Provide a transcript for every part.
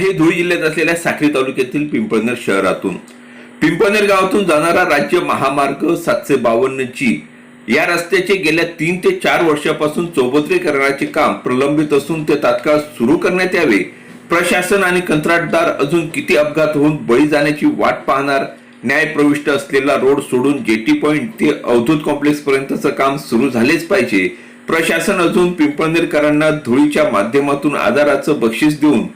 जिल्ह्यात असलेल्या साखरी तालुक्यातील पिंपळनेर शहरातून. पिंपळनेर गावातून जाणारा राज्य महामार्ग सातशे बावन्न जी या रस्त्याचे गेल्या तीन ते चार वर्षापासून चौबत्रीकरणाचे काम प्रलंबित असून ते तात्काळ सुरू करण्यात यावे. प्रशासन आणि कंत्राटदार अजून किती अपघात होऊन बळी जाण्याची वाट पाहणार? न्याय प्रविष्ट असलेला रोड सोडून जेटी पॉइंट ते अवधूत कॉम्प्लेक्स पर्यंतचं काम सुरू झालेच पाहिजे. प्रशासन अजून पिंपळनेरकरांना धुळीच्या माध्यमातून आधाराचं बक्षीस देऊन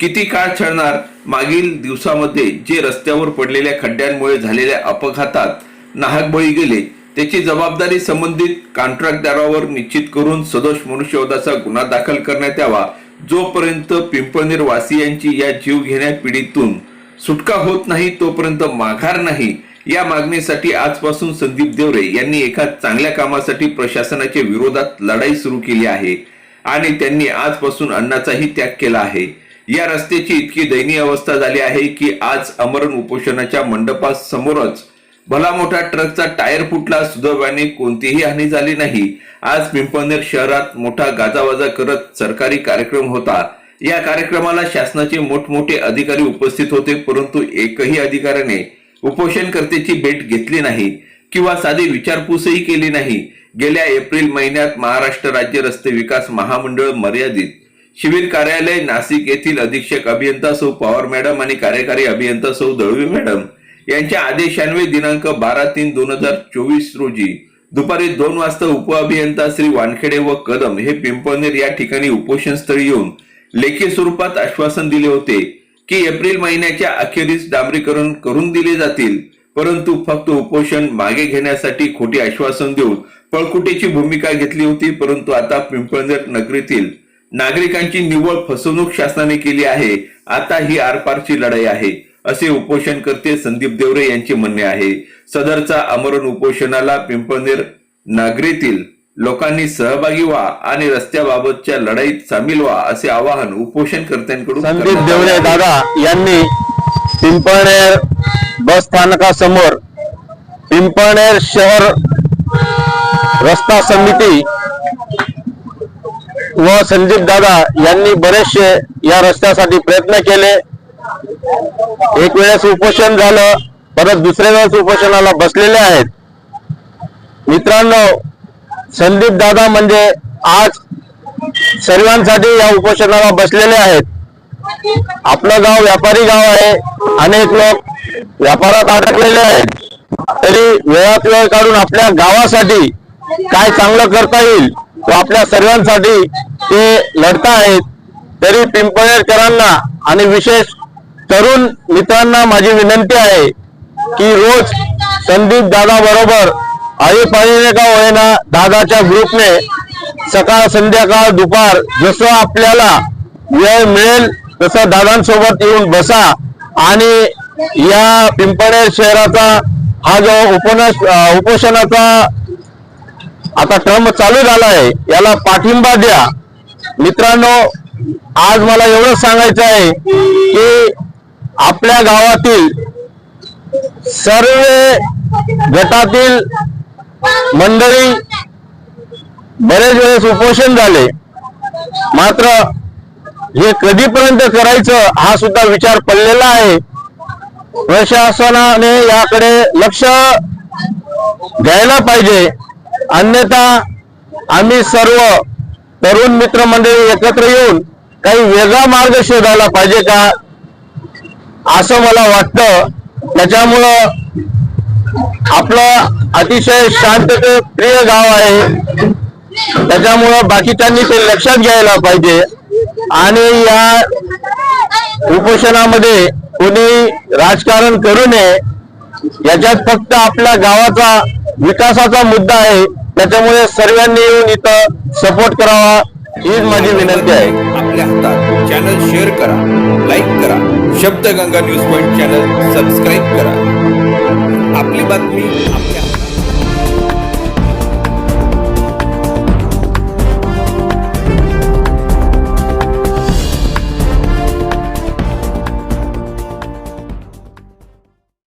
किती काळ छळणार मागील दिवसामध्ये जे रस्त्यावर पडलेल्या खड्ड्यांमुळे झालेल्या अपघातात नाहक बळी गेले त्याची जबाबदारी संबंधित कॉन्ट्रॅक्टदारावर निश्चित करून सदोष मनुष्यवधाचा गुन्हा दाखल करण्यात यावा. जोपर्यंत पिंपळनेर वासियांची या जीव घेण्या पिढीतून सुटका होत नाही तोपर्यंत माघार नाही. या मागणीसाठी आजपासून संदीप देवरे यांनी एका चांगल्या कामासाठी प्रशासनाच्या विरोधात लढाई सुरू केली आहे आणि त्यांनी आजपासून अन्नाचाही त्याग केला आहे. या रस्त्याची इतकी दयनीय अवस्था झाली आहे की आज अमरण उपोषणाच्या मंडपासमोरच भला मोठा ट्रकचा टायर फुटला सुदैवाने कोणतीही हानी झाली नाही. आज पिंपळनेर शहरात मोठा गाजावाजा करत सरकारी कार्यक्रम होता. या कार्यक्रमाला शासनाचे मोठमोठे अधिकारी उपस्थित होते परंतु एकही अधिकाऱ्याने उपोषणकर्त्याची भेट घेतली नाही किंवा साधी विचारपूसही केली नाही. गेल्या एप्रिल महिन्यात महाराष्ट्र राज्य रस्ते विकास महामंडळ मर्यादित शिबिर कार्यालय नाशिक येथील अधीक्षक अभियंता सौ पवार मॅडम आणि कार्यकारी अभियंता सौ दळवी मॅडम यांच्या आदेशान्वये दिनांक बारा तीन दोन हजार चोवीस रोजी दुपारी दोन वाजता उपअभियंता श्री वानखेडे व कदम हे पिंपळनेर या ठिकाणी उपोषण स्थळी येऊन लेखी स्वरूपात आश्वासन दिले होते की एप्रिल महिन्याच्या अखेरीस डांबरीकरण करून दिले जातील परंतु फक्त उपोषण मागे घेण्यासाठी खोटी आश्वासन देऊन पळकुटेची भूमिका घेतली होती परंतु आता पिंपळनेर नगरीतील नागरिकांची निव्वळ फसवणूक शासनाने केली आहे आता ही आरपारची लढाई आहे असे उपोषणकर्ते संदीप देवरे यांचे म्हणणे आहे सदरचा अमरण उपोषणाला पिंपळनेर नागरीतील लोकांनी सहभागी व्हा आणि रस्त्याबाबतच्या लढाईत सामील व्हा असे आवाहन उपोषणकर्त्यांकडून संदीप देवरे. दादा यांनी पिंपळनेर बस स्थानकासमोर पिंपळनेर शहर रस्ता समिती व संदीप दादा यांनी बरेचसे या रस्त्यासाठी प्रयत्न केले. एक वेळेस उपोषण झालं परत दुसऱ्या वेळेस उपोषणाला बसलेले आहेत. मित्रांनो संदीप दादा म्हणजे आज सर्वांसाठी या उपोषणाला बसलेले आहेत. आपलं गाव व्यापारी गाव आहे. अनेक लोक व्यापारात अडकलेले आहेत. तरी वेळात वेळ काढून आपल्या गावासाठी काय चांगलं करता येईल व आपल्या सर्वांसाठी ते लढता आहेत. तरी पिंपळेकरांना आणि विशेष तरुण मित्रांना माझी विनंती आहे की रोज संदीप दादा बरोबर आळीपाळीने का होईना दादाच्या ग्रुपने सकाळ संध्याकाळ दुपार जसं आपल्याला वेळ मिळेल तसं दादांसोबत येऊन बसा. आणि या पिंपळेर शहराचा हा जो उपनस उपोषणाचा आता ट्रम चालू झाला आहे याला पाठिंबा द्या. मित्रांनो आज मला एवढं सांगायचं आहे की आपल्या गावातील सर्व गटातील मंडळी बरेच वेळेस उपोषण झाले. मात्र हे कधीपर्यंत करायचं हा सुद्धा विचार पडलेला आहे. प्रशासनाने याकडे लक्ष द्यायला पाहिजे. अन्यथा आम्ही सर्व तरुण मित्र मंडळी एकत्र येऊन काही वेगळा मार्ग शोधायला पाहिजे का? असं मला वाटतं. त्याच्यामुळं आपलं अतिशय शांतते प्रिय गाव आहे. त्याच्यामुळं बाकीच्यांनी ते लक्षात घ्यायला पाहिजे. आणि या उपोषणामध्ये कोणी राजकारण करू नये याच्यात फक्त आपल्या गावाचा विकासाचा मुद्दा आहे. त्याच्यामुळे सर्वांनी येऊन इथं सपोर्ट करावा हीच माझी विनंती आहे. आपल्या हातात चॅनल शेअर करा लाईक करा. Shabdaganga news point channel subscribe करा. आपली बातमी आपल्या